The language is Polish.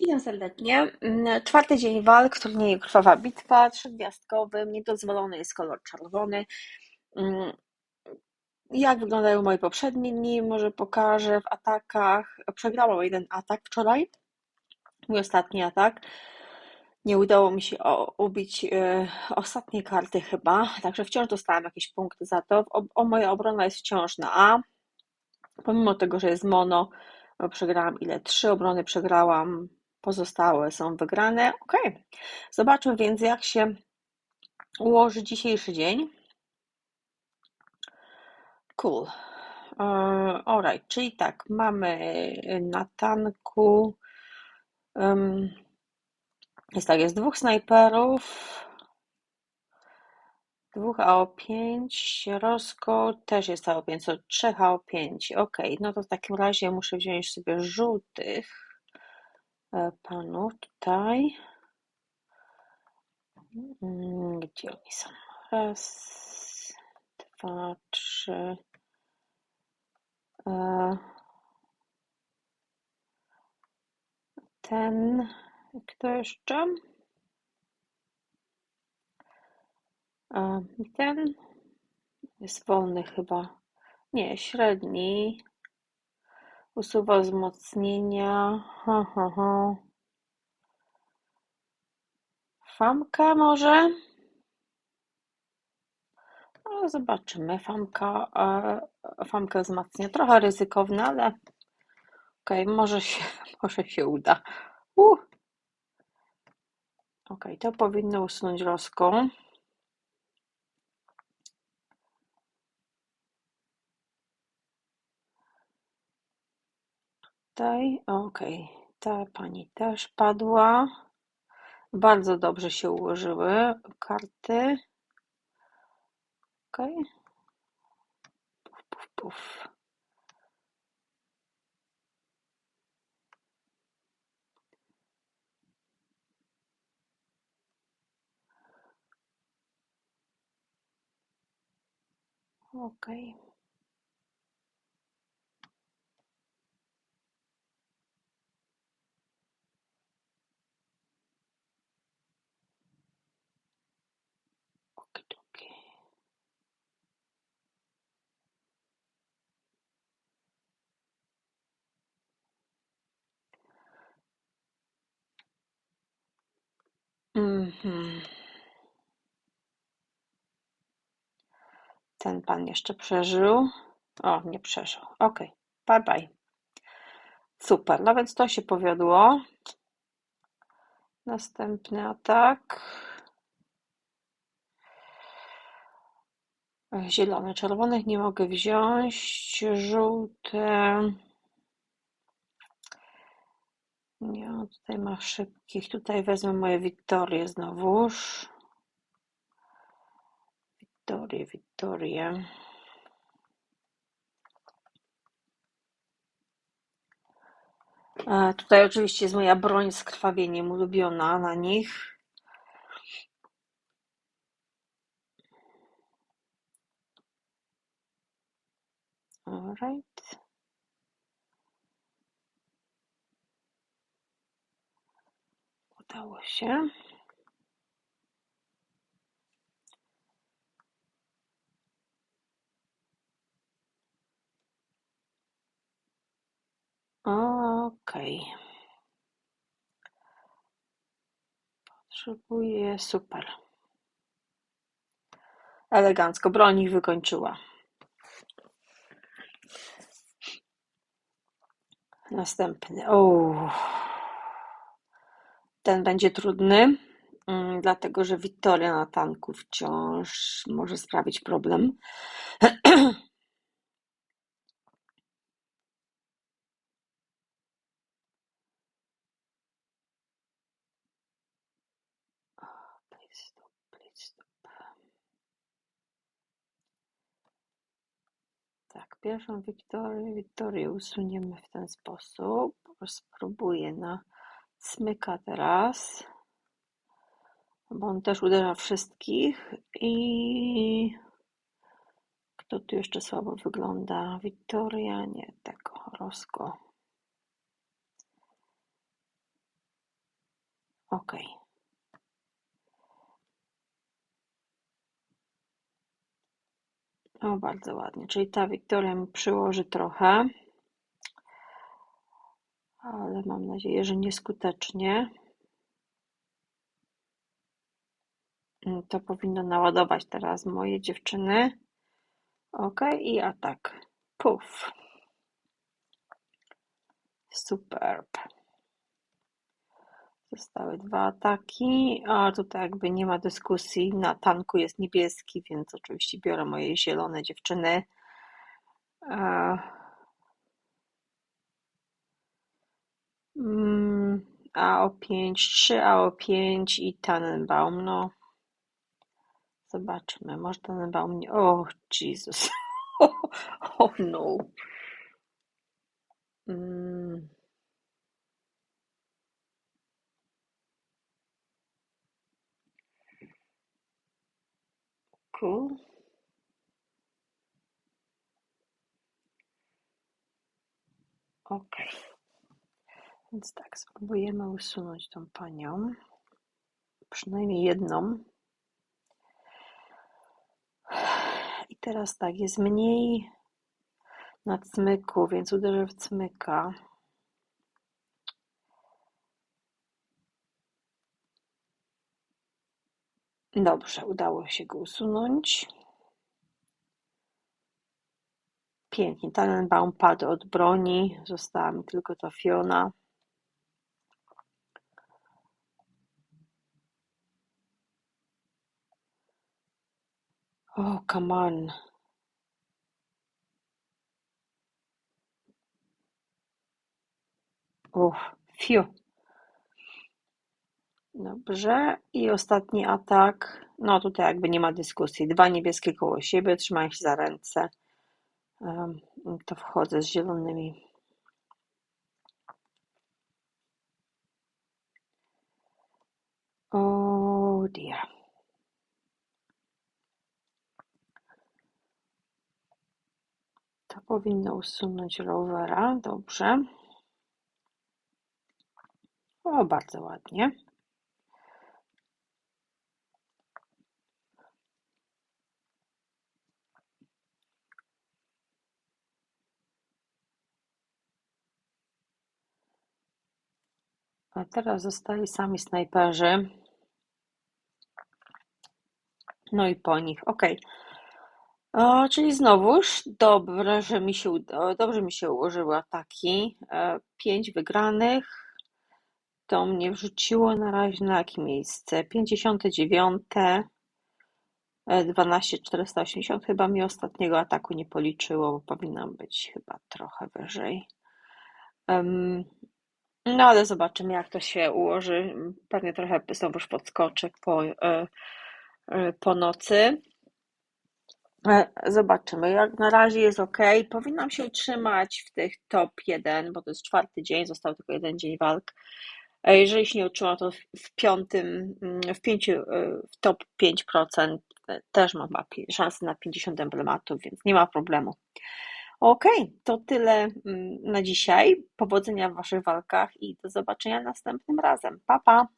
Witam serdecznie. Mm, Czwarty dzień walk, turnieju Krwawa Bitwa, trzygwiazdkowy, niedozwolony jest kolor czerwony. Mm, Jak wyglądają moje poprzednie dni? Może pokażę w atakach. Przegrałam jeden atak wczoraj, mój ostatni atak. Nie udało mi się ubić e, ostatniej karty chyba, także wciąż dostałam jakieś punkty za to. O, moja obrona jest wciąż na A, pomimo tego, że jest mono, bo przegrałam ile? Trzy obrony przegrałam, pozostałe są wygrane. Ok, zobaczmy więc, jak się ułoży dzisiejszy dzień. Cool. E, Alright, czyli tak, mamy na tanku. em, jest tak, jest dwóch snajperów, dwóch AO5, Rosko też jest AO5, to trzech AO5. Ok, no to w takim razie muszę wziąć sobie żółtych e, panów tutaj. Mm, Gdzie oni są? Raz, dwa, trzy. E, Ten, kto jeszcze? E, Ten jest wolny chyba. Nie, średni. Usuwa wzmocnienia. Ha, ha, ha. Famka może? No, zobaczymy. Famka, e, famkę wzmacnia. Trochę ryzykowne, ale okej, może się, może się uda. Uh. Okej, to powinno usunąć Roską. Tutaj, okej, ta pani też padła. Bardzo dobrze się ułożyły karty. Okej. Puf, puf, puf. Okej. Okidoki. Mhm. Ten pan jeszcze przeżył. O, nie przeżył. Okej, bye bye. Super, no więc to się powiodło. Następny atak. Zielone, czerwonych nie mogę wziąć. Żółte. Nie, tutaj ma szybkich. Tutaj wezmę moje Wiktorie znowuż. Wiktorie, Wiktorie. E, Tutaj oczywiście jest moja broń z krwawieniem ulubiona na nich. Alright. Udało się. Okej. Potrzebuję super. Elegancko. Broń ich wykończyła. Następny. O. Ten będzie trudny, mm, dlatego że Wiktoria na tanku wciąż może sprawić problem. Tak, pierwszą Wiktorię, Wiktorię usuniemy w ten sposób. Spróbuję na smyka teraz, bo on też uderza wszystkich i kto tu jeszcze słabo wygląda? Wiktoria, nie, tego, Rosko. Ok. O, bardzo ładnie. Czyli ta Wiktoria mi przyłoży trochę, ale mam nadzieję, że nieskutecznie. Mm, to powinno naładować teraz moje dziewczyny. Ok, i atak. Puf. Superb. Zostały dwa ataki, a tutaj jakby nie ma dyskusji. Na tanku jest niebieski, więc oczywiście biorę moje zielone dziewczyny. Mm, AO5, 3 AO5 i Tannenbaum. No, zobaczymy. Może Tannenbaum nie. O, oh, Jesus. oh, no. Mm. Cool. Ok. Więc tak, spróbujemy usunąć tą panią. Przynajmniej jedną. I teraz tak, jest mniej na cmyku, więc uderzę w cmyka. Dobrze, udało się go usunąć. Pięknie. Tannenbaum padł od broni. Została mi tylko ta Fiona. Oh, come on. Uff, fiu. Dobrze. I ostatni atak. No tutaj jakby nie ma dyskusji. Dwa niebieskie koło siebie. Trzymają się za ręce. To wchodzę z zielonymi. Oh dear. Powinno usunąć rowera. Dobrze. O, bardzo ładnie. A teraz zostali sami snajperzy. No i po nich. Ok. O, czyli znowuż dobrze, że mi się, dobrze mi się ułożyły ataki. E, pięć wygranych. To mnie wrzuciło na razie na jakie miejsce? 59, 12 480 chyba mi ostatniego ataku nie policzyło, bo powinnam być chyba trochę wyżej. No ale zobaczymy jak to się ułoży. Pewnie trochę znowuż podskoczę po, e, e, po nocy. E, zobaczymy. Jak na razie jest ok. Powinnam się utrzymać w tych top 1, bo to jest czwarty dzień, został tylko jeden dzień walk. Jeżeli się nie utrzyma, to w piątym, mm, w pięciu, e, w top 5% e, też mam szansę na 50 emblematów, więc nie ma problemu. Ok, to tyle mm, na dzisiaj. Powodzenia w Waszych walkach i do zobaczenia następnym razem. Pa, pa!